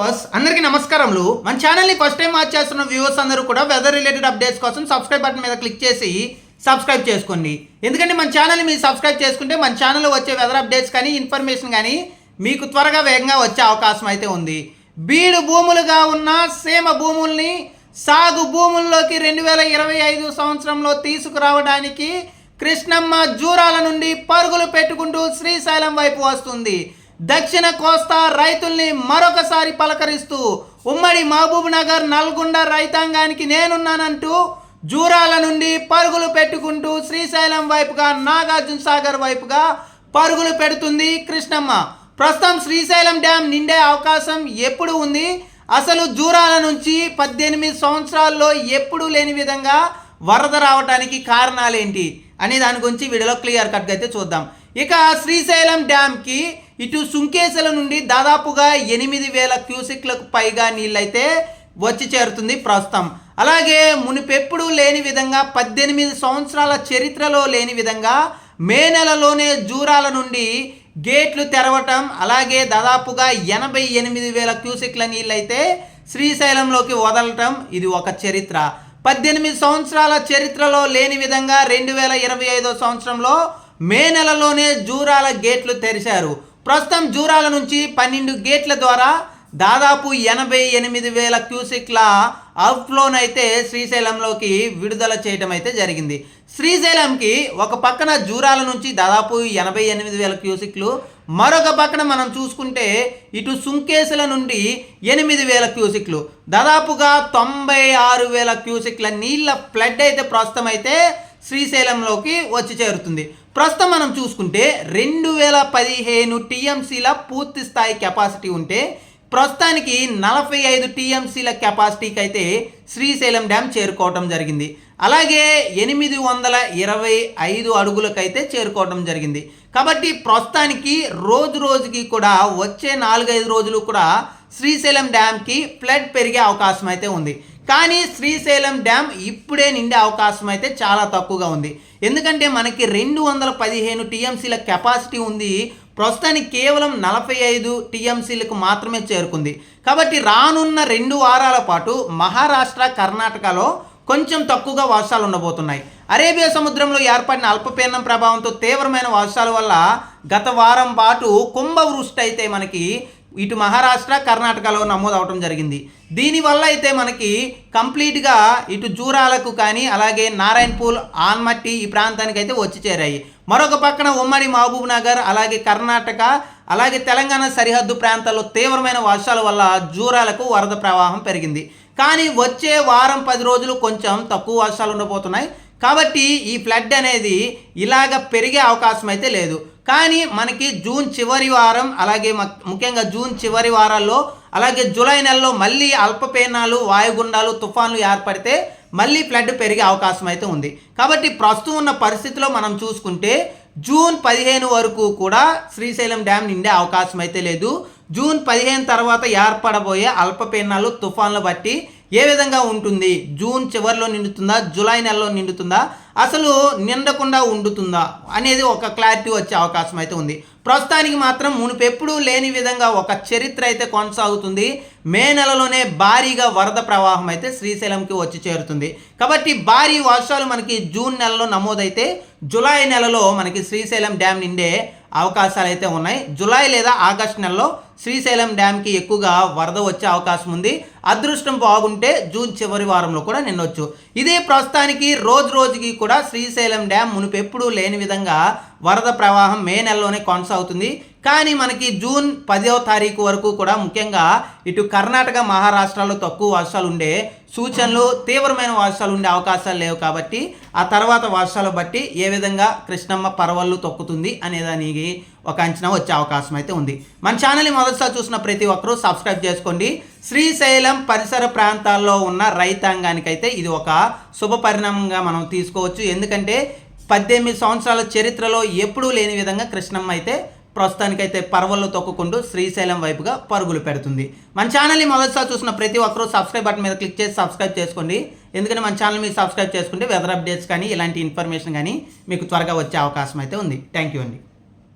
Viewers, అందరికీ నమస్కారములు. మన ఛానల్ని ఫస్ట్ టైం వాచ్ చేస్తున్న వ్యూవర్స్ అందరూ కూడా వెదర్ రిలేటెడ్ అప్డేట్స్ కోసం సబ్స్క్రైబ్ బటన్ మీద క్లిక్ చేసి సబ్స్క్రైబ్ చేసుకోండి. ఎందుకంటే మన ఛానల్ని మీరు సబ్స్క్రైబ్ చేసుకుంటే మన ఛానల్లో వచ్చే వెదర్ అప్డేట్స్ కానీ ఇన్ఫర్మేషన్ కానీ మీకు త్వరగా వేగంగా వచ్చే అవకాశం అయితే ఉంది. బీడు భూములుగా ఉన్న సేమ భూముల్ని సాగు భూముల్లోకి రెండు వేల ఇరవై ఐదు సంవత్సరంలో తీసుకురావడానికి కృష్ణమ్మ జూరాల నుండి పరుగులు పెట్టుకుంటూ శ్రీశైలం వైపు వస్తుంది. దక్షిణ కోస్తా రైతుల్ని మరొకసారి పలకరిస్తూ ఉమ్మడి మహబూబ్ నగర్ నల్గొండ రైతాంగానికి నేనున్నానంటూ జూరాల నుండి పరుగులు పెట్టుకుంటూ శ్రీశైలం వైపుగా నాగార్జున సాగర్ వైపుగా పరుగులు పెడుతుంది కృష్ణమ్మ. ప్రస్తుతం శ్రీశైలం డ్యామ్ నిండే అవకాశం ఎప్పుడు ఉంది? అసలు జూరాల నుంచి పద్దెనిమిది సంవత్సరాల్లో ఎప్పుడూ లేని విధంగా వరద రావడానికి కారణాలేంటి? అనే దాని గురించి వీడియోలో క్లియర్ కట్గా అయితే చూద్దాం. ఇక శ్రీశైలం డ్యామ్కి ఇటు సుంకేశల నుండి దాదాపుగా ఎనిమిది వేల క్యూసిక్లకు పైగా నీళ్ళైతే వచ్చి చేరుతుంది ప్రస్తుతం. అలాగే మునిపెప్పుడు లేని విధంగా పద్దెనిమిది సంవత్సరాల చరిత్రలో లేని విధంగా మే నెలలోనే జూరాల నుండి గేట్లు తెరవటం అలాగే దాదాపుగా ఎనభై ఎనిమిది వేల క్యూసెక్ల నీళ్ళైతే శ్రీశైలంలోకి వదలటం ఇది ఒక చరిత్ర. పద్దెనిమిది సంవత్సరాల చరిత్రలో లేని విధంగా రెండు వేల ఇరవై ఐదో సంవత్సరంలో మే నెలలోనే జూరాల గేట్లు తెరిచారు. ప్రస్తుతం జూరాల నుంచి పన్నెండు గేట్ల ద్వారా దాదాపు ఎనభై ఎనిమిది వేల క్యూసిక్ల అవుట్ఫ్లోన్ అయితే శ్రీశైలంలోకి విడుదల చేయడం అయితే జరిగింది. శ్రీశైలంకి ఒక పక్కన జూరాల నుంచి దాదాపు ఎనభై ఎనిమిది వేల క్యూసిక్లు మరొక పక్కన మనం చూసుకుంటే ఇటు సుంకేసుల నుండి ఎనిమిది వేల క్యూసిక్లు. దాదాపుగా తొంభై ఆరు వేల క్యూసిక్ల నీళ్ళ ఫ్లడ్ అయితే ప్రస్తుతం అయితే శ్రీశైలంలోకి వచ్చి చేరుతుంది. ప్రస్తుతం మనం చూసుకుంటే రెండు వేల పదిహేను టీఎంసీల పూర్తి స్థాయి కెపాసిటీ ఉంటే ప్రస్తుతానికి నలభై ఐదు టీఎంసీల కెపాసిటీకి అయితే శ్రీశైలం డ్యామ్ చేరుకోవటం జరిగింది. అలాగే ఎనిమిది వందల ఇరవై ఐదు అడుగులకైతే చేరుకోవడం జరిగింది. కాబట్టి ప్రస్తుతానికి రోజు రోజుకి కూడా వచ్చే నాలుగైదు రోజులు కూడా శ్రీశైలం డ్యామ్కి ఫ్లడ్ పెరిగే అవకాశం అయితే ఉంది. కానీ శ్రీశైలం డ్యామ్ ఇప్పుడే నిండే అవకాశం అయితే చాలా తక్కువగా ఉంది. ఎందుకంటే మనకి రెండు వందల పదిహేను టీఎంసీల కెపాసిటీ ఉంది. ప్రస్తుతానికి కేవలం నలభై ఐదు టీఎంసీలకు మాత్రమే చేరుకుంది. కాబట్టి రానున్న రెండు వారాల పాటు మహారాష్ట్ర కర్ణాటకలో కొంచెం తక్కువగా వర్షాలు ఉండబోతున్నాయి. అరేబియా సముద్రంలో ఏర్పడిన అల్పపీడనం ప్రభావంతో తీవ్రమైన వర్షాల వల్ల గత వారం పాటు కుంభవృష్టి అయితే మనకి ఇటు మహారాష్ట్ర కర్ణాటకలో నమోదు అవటం జరిగింది. దీనివల్ల అయితే మనకి కంప్లీట్గా ఇటు జూరాలకు కానీ అలాగే నారాయణపూల్ ఆన్మట్టి ఈ ప్రాంతానికి అయితే వచ్చి చేరాయి. మరొక పక్కన ఉమ్మడి మహబూబ్ నగర్ అలాగే కర్ణాటక అలాగే తెలంగాణ సరిహద్దు ప్రాంతాల్లో తీవ్రమైన వర్షాల వల్ల జూరాలకు వరద ప్రవాహం పెరిగింది. కానీ వచ్చే వారం పది రోజులు కొంచెం తక్కువ వర్షాలు ఉండబోతున్నాయి. కాబట్టి ఈ ఫ్లడ్ అనేది ఇలాగ పెరిగే అవకాశం అయితే లేదు. కానీ మనకి జూన్ చివరి వారం అలాగే ముఖ్యంగా జూన్ చివరి వారాల్లో అలాగే జూలై నెలలో మళ్ళీ అల్పపీనాలు వాయుగుండాలు తుఫాన్లు ఏర్పడితే మళ్ళీ ఫ్లడ్ పెరిగే అవకాశం అయితే ఉంది. కాబట్టి ప్రస్తుతం ఉన్న పరిస్థితిలో మనం చూసుకుంటే జూన్ పదిహేను వరకు కూడా శ్రీశైలం డ్యామ్ నిండే అవకాశం అయితే లేదు. జూన్ పదిహేను తర్వాత ఏర్పడబోయే అల్పపీనాలు తుఫాన్లు బట్టి ఏ విధంగా ఉంటుంది? జూన్ చివరిలో నిండుతుందా? జూలై నెలలో నిండుతుందా? అసలు నిండకుండా ఉండుతుందా? అనేది ఒక క్లారిటీ వచ్చే అవకాశం అయితే ఉంది. ప్రస్తుతానికి మాత్రం మునుపెప్పుడూ లేని విధంగా ఒక చరిత్ర అయితే కొనసాగుతుంది. మే నెలలోనే భారీగా వరద ప్రవాహం అయితే శ్రీశైలంకి వచ్చి చేరుతుంది. కాబట్టి భారీ వర్షాలు మనకి జూన్ నెలలో నమోదైతే జూలై నెలలో మనకి శ్రీశైలం డ్యామ్ నిండే అవకాశాలు అయితే ఉన్నాయి. జూలై లేదా ఆగస్ట్ నెలలో శ్రీశైలం డ్యామ్కి ఎక్కువగా వరద వచ్చే అవకాశం ఉంది. అదృష్టం బాగుంటే జూన్ చివరి వారంలో కూడా నిండొచ్చు ఇదే ప్రస్తుతానికి రోజు రోజుకి కూడా శ్రీశైలం డ్యామ్ మునుపెప్పుడూ లేని విధంగా వరద ప్రవాహం మే నెలలోనే కొనసాగుతుంది. కానీ మనకి జూన్ పదో తారీఖు వరకు కూడా ముఖ్యంగా ఇటు కర్ణాటక మహారాష్ట్రలో తక్కువ వర్షాలు ఉండే సూచనలు తీవ్రమైన వర్షాలు ఉండే అవకాశాలు లేవు కాబట్టి ఆ తర్వాత వర్షాలు బట్టి ఏ విధంగా కృష్ణమ్మ పర్వళ్ళు తొక్కుతుంది అనే దానికి ఒక అంచనా వచ్చే అవకాశం అయితే ఉంది. మన ఛానల్ని మొదటిసారి చూసిన ప్రతి ఒక్కరూ సబ్స్క్రైబ్ చేసుకోండి. శ్రీశైలం పరిసర ప్రాంతాల్లో ఉన్న రైతాంగానికైతే ఇది ఒక శుభ పరిణామంగా మనం తీసుకోవచ్చు. ఎందుకంటే పద్దెనిమిది సంవత్సరాల చరిత్రలో ఎప్పుడూ లేని విధంగా కృష్ణమ్మ అయితే ప్రస్తుతానికైతే పర్వల్లో తొక్కుకుంటూ శ్రీశైలం వైపుగా పరుగులు పెడుతుంది. మన ఛానల్ని మొదటిసారి చూసిన ప్రతి ఒక్కరూ సబ్స్క్రైబ్ బటన్ మీద క్లిక్ చేసి సబ్స్క్రైబ్ చేసుకోండి. ఎందుకంటే మన ఛానల్ మీరు సబ్స్క్రైబ్ చేసుకుంటే వెదర్ అప్డేట్స్ కానీ ఇలాంటి ఇన్ఫర్మేషన్ కానీ మీకు త్వరగా వచ్చే అవకాశం అయితే ఉంది. థ్యాంక్ యూ అండి.